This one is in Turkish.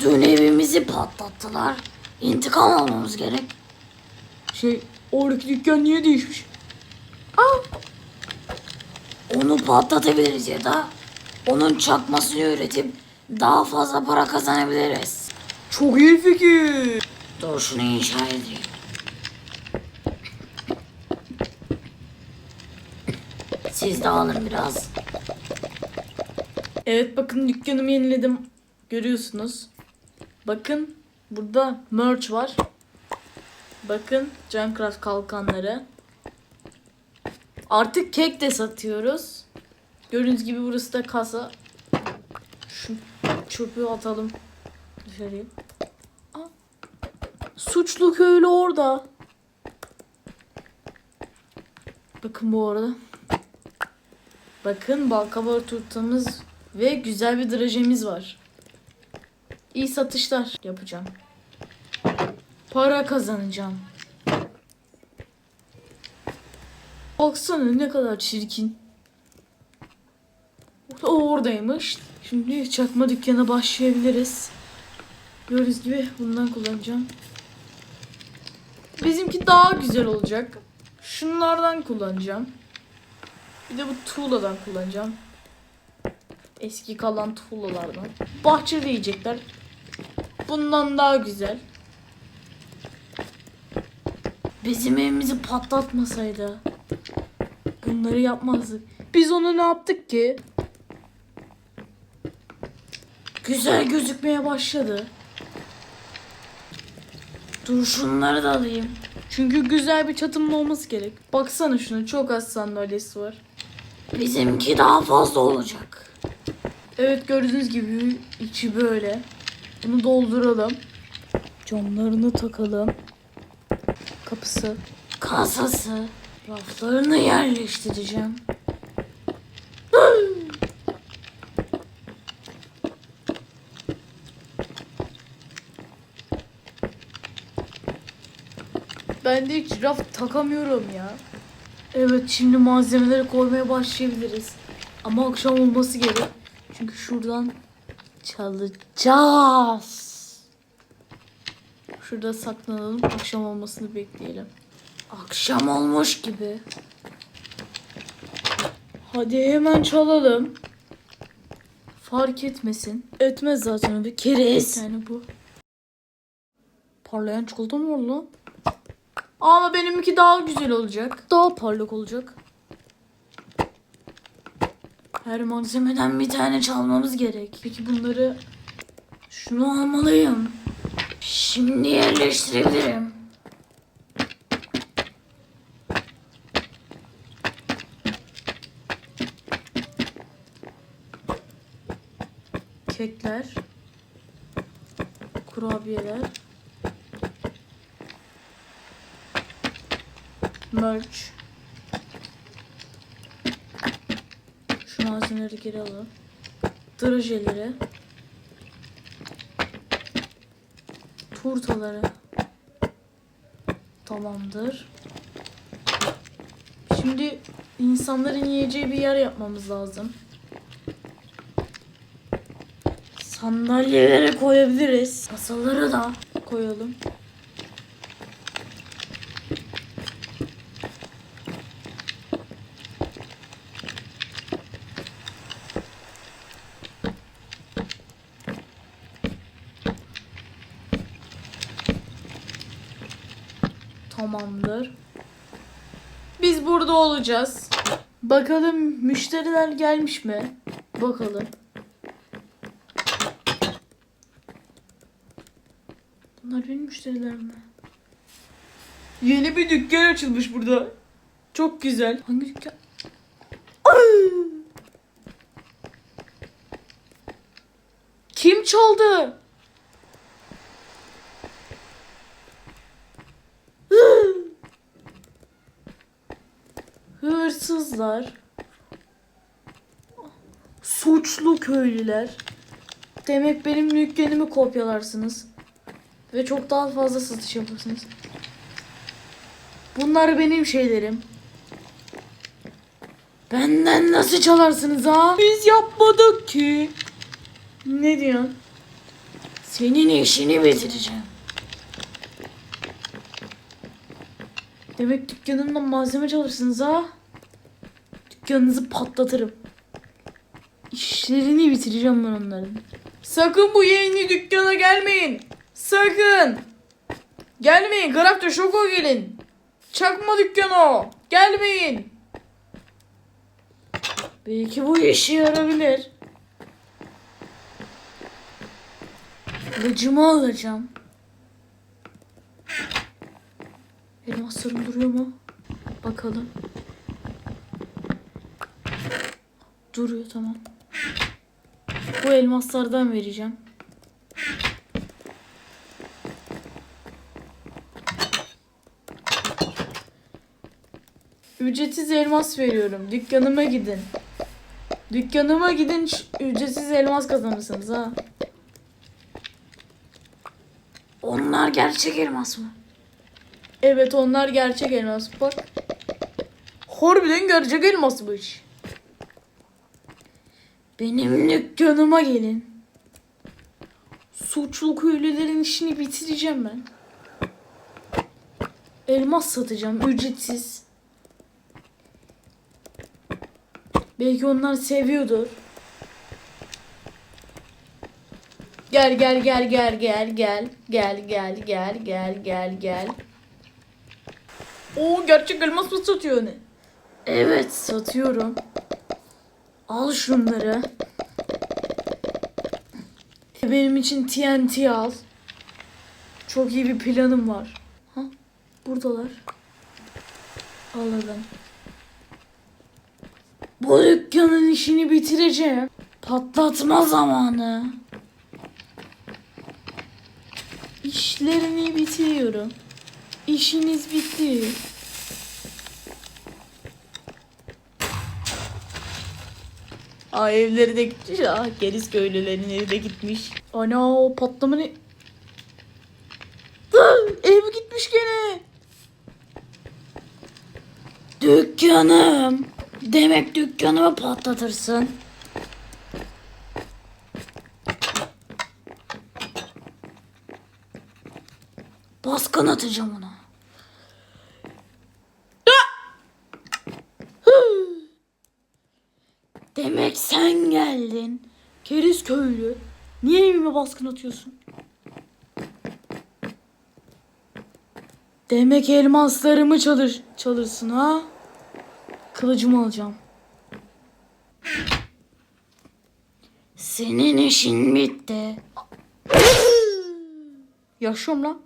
Dün evimizi patlattılar. İntikam almamız gerek. Şey oradaki dükkan niye değişmiş? Onu patlatabiliriz ya da onun çakmasını üretip daha fazla para kazanabiliriz. Çok iyi fikir. Dur şunu inşa edeyim. Siz de alın biraz. Evet bakın dükkanımı yeniledim. Görüyorsunuz. Bakın burada merch var. Bakın Junkrat kalkanları. Artık kek de satıyoruz. Gördüğünüz gibi burası da kasa. Şu çöpü atalım dışarıya. Aa, suçlu köylü orada. Bakın bu arada. Bakın balkabağı turtamız ve güzel bir drajemiz var. İyi satışlar yapacağım. Para kazanacağım. Baksana ne kadar çirkin. O oradaymış. Şimdi çakma dükkana başlayabiliriz. Gördüğünüz gibi bundan kullanacağım. Bizimki daha güzel olacak. Şunlardan kullanacağım. Bir de bu tuğladan kullanacağım. Eski kalan tuğlalardan. Bahçede yiyecekler. Bundan daha güzel. Bizim evimizi patlatmasaydı. Bunları yapmazdık. Biz ona ne yaptık ki? Güzel gözükmeye başladı. Dur şunları da alayım. Çünkü güzel bir çatımın olması gerek. Baksana şuna çok az sandalyesi var. Bizimki daha fazla olacak. Evet gördüğünüz gibi içi böyle. Bunu dolduralım. Camlarını takalım. Kapısı. Kasası. Raflarını yerleştireceğim. Ben de hiç raf takamıyorum ya. Evet şimdi malzemeleri koymaya başlayabiliriz. Ama akşam olması gerek. Çünkü şuradan çalacağız. Şurada saklanalım. Akşam olmasını bekleyelim. Akşam olmuş gibi. Hadi hemen çalalım. Fark etmesin. Etmez zaten bir Keriz. Yani bu. Parlayan çikolata mı oldu lan? Ama benimki daha güzel olacak. Daha parlak olacak. Her malzemeden bir tane çalmamız gerek. Peki bunları Şunu almalıyım. Şimdi yerleştirebilirim. kekler, kurabiyeler, merch. Şu malzemeleri geri alalım. Drajeleri. Turtaları. Tamamdır. Şimdi insanların yiyeceği bir yer yapmamız lazım. Sandalyelere koyabiliriz. Masaları da. Koyalım. Tamamdır. Biz burada olacağız. Bakalım müşteriler gelmiş mi? Bakalım. Bunlar benim müşterilerim mi? Yeni bir dükkan açılmış burada. Çok güzel. Hangi dükkan? Ay! Kim çaldı? Hırsızlar. Suçlu köylüler. Demek benim dükkanımı kopyalarsınız. Ve çok daha fazla satış yaparsınız. Bunlar benim şeylerim. Benden nasıl çalarsınız ha? Biz yapmadık ki. Ne diyorsun? Senin işini bitireceğim. Demek dükkanımdan malzeme çalışırsınız ha? Dükkanınızı patlatırım. İşlerini bitireceğim ben onların. Sakın bu yeni dükkana gelmeyin. Sakın. Gelmeyin. Grafta şoko gelin. Çakma dükkanı o. Gelmeyin. Belki bu işe yarabilir. Kılıcımı alacağım. Elmaslarım duruyor mu? Bakalım. Duruyor tamam. Bu elmaslardan vereceğim. Ücretsiz elmas veriyorum. Dükkanıma gidin. Dükkanıma gidin ücretsiz elmas kazanırsınız ha. Onlar gerçek elmas mı? Evet onlar gerçek elmas bak. Harbiden gerçek elmasmış. Benim dük- Dükkanıma gelin. Suçlu köylülerin işini bitireceğim ben. Elmas satacağım ücretsiz. Belki onlar seviyordur. Gel gel gel gel gel gel gel gel gel gel gel gel. Oo gerçek elmas mı satıyor ne? Evet satıyorum. Al şunları. Benim için TNT al. Çok iyi bir planım var. Ha? Buradalar. Alırım. Bu dükkanın işini bitireceğim. Patlatma zamanı. İşlerini bitiriyorum. İşiniz bitti. Aa evleri de gitmiş. Aa geriz köylülerin evi de gitmiş. Ana o patlama ne? Ev gitmiş gene. Dükkanım. Demek dükkanımı patlatırsın. Baskın atacağım ona. Demek sen geldin. Keriz köylü. Niye evime baskın atıyorsun? Demek elmaslarımı çalır, çalırsın ha? Kılıcımı alacağım. Senin işin bitti. Yaşıyorum lan.